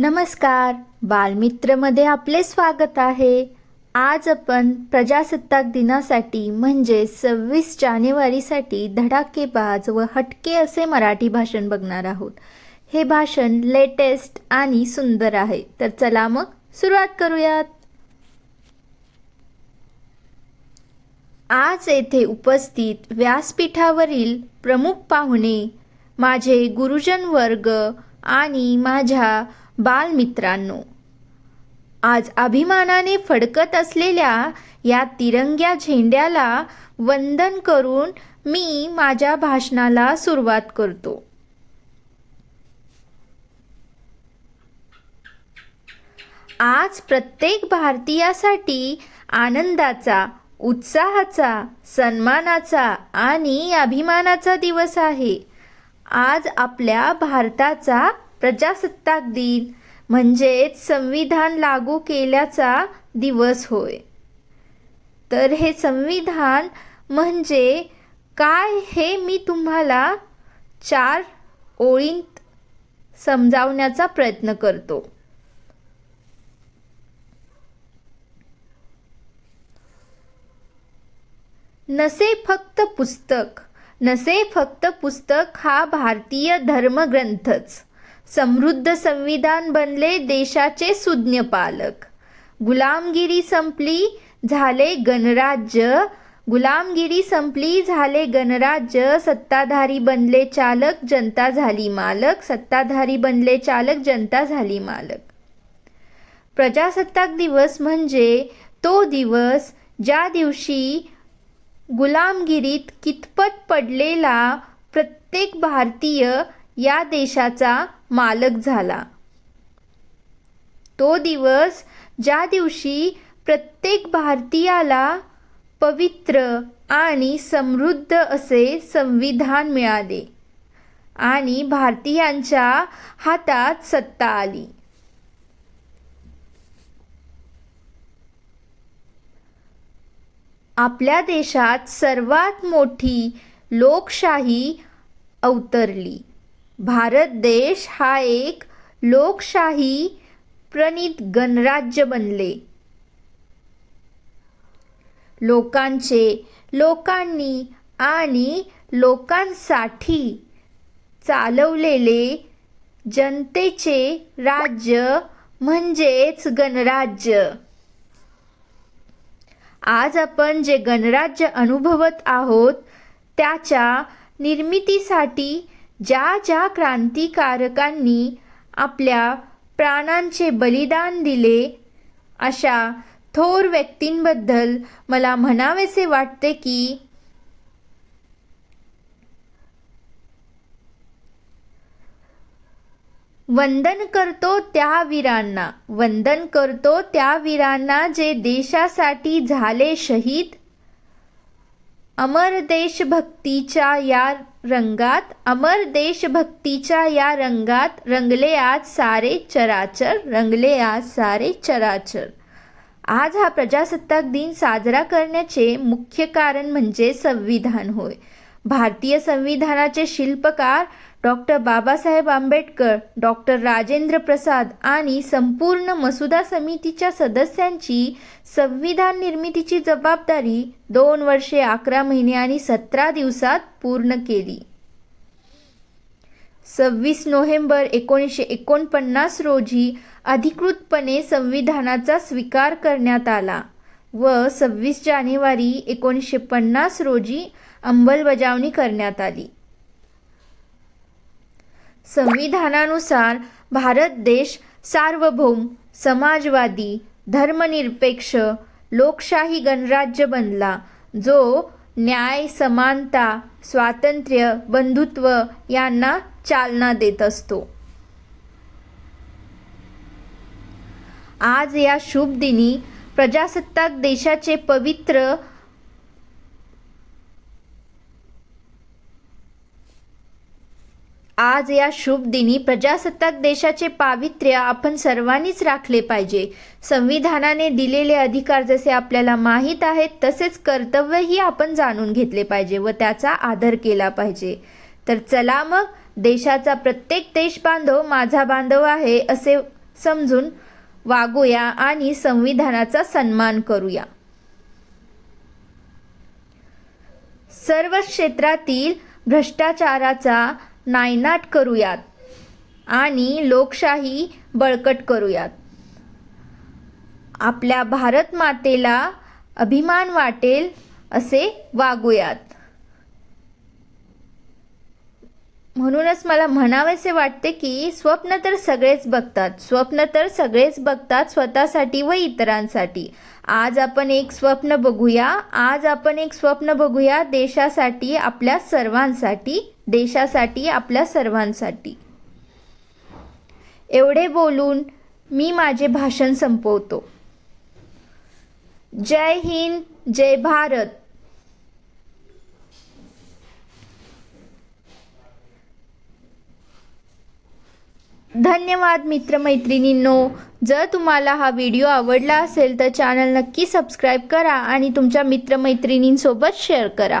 नमस्कार. बालमित्रमध्ये आपले स्वागत आहे. आज आपण प्रजासत्ताक दिनासाठी म्हणजे सव्वीस जानेवारीसाठी धडाकेबाज व हटके असे मराठी भाषण बघणार आहोत. हे भाषण लेटेस्ट आणि सुंदर आहे. तर चला मग सुरुवात करूयात. आज येथे उपस्थित व्यासपीठावरील प्रमुख पाहुणे माझे गुरुजन वर्ग आणि माझ्या बालमित्रांनो आज अभिमानाने फडकत असलेल्या या तिरंग्या झेंड्याला वंदन करून मी माझ्या भाषणाला सुरुवात करतो. आज प्रत्येक भारतीयासाठी आनंदाचा उत्साहाचा सन्मानाचा आणि अभिमानाचा दिवस आहे. आज आपल्या भारताचा प्रजासत्ताक दिन म्हणजेच संविधान लागू केल्याचा दिवस होय. तर हे संविधान म्हणजे काय हे मी तुम्हाला चार ओळींत समजावण्याचा प्रयत्न करतो. नसे फक्त पुस्तक नसे फक्त पुस्तक हा भारतीय धर्मग्रंथच. समृद्ध संविधान बनले देशाचे सुज्ञ पालक. गुलामगिरी संपली झाले गणराज्य. गुलामगिरी संपली झाले गणराज्य. सत्ताधारी बनले चालक जनता झाली मालक. सत्ताधारी बनले चालक जनता झाली मालक. प्रजासत्ताक दिवस म्हणजे तो दिवस ज्या दिवशी गुलामगिरीत कितपत पडलेला प्रत्येक भारतीय या देशाचा मालक झाला. तो दिवस ज्या दिवशी प्रत्येक भारतीयाला पवित्र आणि समृद्ध असे संविधान मिळाले आणि भारतीयांच्या हातात सत्ता आली. आपल्या देशात सर्वात मोठी लोकशाही अवतरली. भारत देश हा एक लोकशाही प्रणित गणराज्य बनले. लोकांचे लोकांनी आणि लोकांसाठी चालवलेले जनतेचे राज्य म्हणजेच गणराज्य. आज आपण जे गणराज्य अनुभवत आहोत त्याच्या निर्मितीसाठी ज्या ज्या क्रांतिकारकांनी आपल्या प्राणांचे बलिदान दिले अशा थोर व्यक्तींबद्दल मला म्हणावेसे वाटते की वंदन करतो त्या वीरांना वंदन करतो त्या वीरांना जे देशासाठी झाले शहीद अमर देशभक्तीच्या या रंगात अमर देशभक्तीच्या या रंगात रंगले आज सारे चराचर रंगले आज सारे चराचर. आज हा प्रजासत्ताक दिन साजरा करण्याचे मुख्य कारण म्हणजे संविधान होय. भारतीय संविधानाचे शिल्पकार डॉक्टर बाबासाहेब आंबेडकर डॉक्टर राजेंद्र प्रसाद आणि संपूर्ण मसुदा समितीच्या सदस्यांची संविधान निर्मितीची जबाबदारी दोन वर्षे अकरा महिने आणि सतरा दिवसात पूर्ण केली. सव्वीस नोव्हेंबर एकोणीसशे एकोणपन्नास रोजी अधिकृतपणे संविधानाचा स्वीकार करण्यात आला व सव्वीस जानेवारी एकोणीसशे पन्नास रोजी अंमलबजावणी करण्यात आली. संविधानानुसार भारत देश सार्वभौम समाजवादी धर्मनिरपेक्ष लोकशाही गणराज्य बनला जो न्याय समानता स्वातंत्र्य बंधुत्व यांना चालना देत असतो. आज या शुभ दिनी प्रजासत्ताक देशाचे पवित्र आज या शुभ दिनी प्रजासत्ताक देशाचे पावित्र्य आपण सर्वांनीच राखले पाहिजे. संविधानाने दिलेले अधिकार जसे आपल्याला माहीत आहेत तसेच कर्तव्यही आपण जाणून घेतले पाहिजे व त्याचा आदर केला पाहिजे. तर चला मग देशाचा प्रत्येक देश बांधव माझा बांधव आहे असे समजून वागूया आणि संविधानाचा सन्मान करूया. सर्व क्षेत्रातील भ्रष्टाचाराचा नायनाट करूयात आणि लोकशाही बळकट करूयात. आपल्या भारत मातेला अभिमान वाटेल असे वागूयात. म्हणूनच मला म्हणावेसे वाटते की स्वप्न तर सगळेच बघतात. स्वप्न तर सगळेच बघतात स्वतःसाठी व इतरांसाठी. आज आपण एक स्वप्न बघूया. आज आपण एक स्वप्न बघूया देशासाठी आपल्या सर्वांसाठी. देशासाठी आपल्या सर्वांसाठी. एवढे बोलून मी माझे भाषण संपवतो. जय हिंद जय भारत. धन्यवाद मित्रमैत्रिणींनो. जर तुम्हाला हा व्हिडिओ आवडला असेल तर चॅनल नक्की सबस्क्राईब करा आणि तुमच्या मित्रमैत्रिणींसोबत शेअर करा.